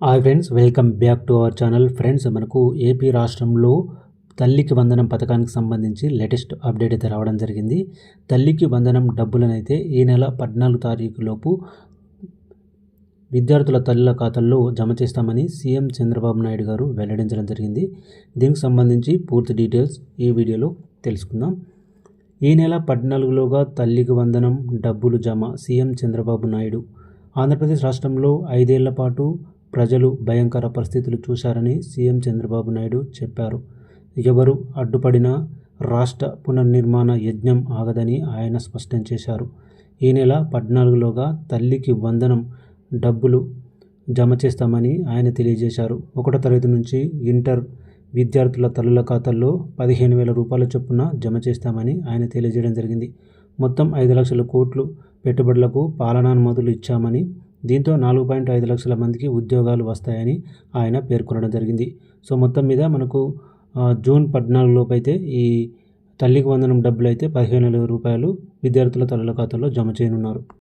Hi friends welcome back to our channel friends మనకు AP రాష్ట్రంలో తల్లికి వందనం పథకానికి సంబంధించి లేటెస్ట్ అప్డేట్ అయితే రావడం జరిగింది. తల్లికి వందనం డబ్బులనైతే ఈ నెల పద్నాలుగు తారీఖు లోపు విద్యార్థుల తల్లుల ఖాతాల్లో జమ చేస్తామని సీఎం చంద్రబాబు నాయుడు గారు వెల్లడించడం జరిగింది. దీనికి సంబంధించి పూర్తి డీటెయిల్స్ ఈ వీడియోలో తెలుసుకుందాం. ఈ నెల పద్నాలుగులోగా తల్లికి వందనం డబ్బులు జమ సీఎం చంద్రబాబు నాయుడు. ఆంధ్రప్రదేశ్ రాష్ట్రంలో ఐదేళ్ళ పాటు ప్రజలు భయంకర పరిస్థితులు చూశారని సీఎం చంద్రబాబు నాయుడు చెప్పారు. ఎవరు అడ్డుపడినా రాష్ట్ర పునర్నిర్మాణ యజ్ఞం ఆగదని ఆయన స్పష్టం చేశారు. ఈ నెల పద్నాలుగులోగా తల్లికి వందనం డబ్బులు జమ చేస్తామని ఆయన తెలియజేశారు. ఒకటో తరగతి నుంచి ఇంటర్ విద్యార్థుల తల్లుల ఖాతాల్లో పదిహేను వేల రూపాయల చొప్పున జమ చేస్తామని ఆయన తెలియజేయడం జరిగింది. మొత్తం ఐదు లక్షల కోట్లు పెట్టుబడులకు పాలనానుమతులు ఇచ్చామని దీంతో నాలుగు పాయింట్ ఐదు లక్షల మందికి ఉద్యోగాలు వస్తాయని ఆయన పేర్కొనడం జరిగింది. సో మొత్తం మీద మనకు జూన్ పద్నాలుగులోపు అయితే ఈ తల్లికి వందనం డబ్బులు అయితే పదిహేను వేల రూపాయలు విద్యార్థుల తల్లుల ఖాతాలో జమ చేయనున్నారు.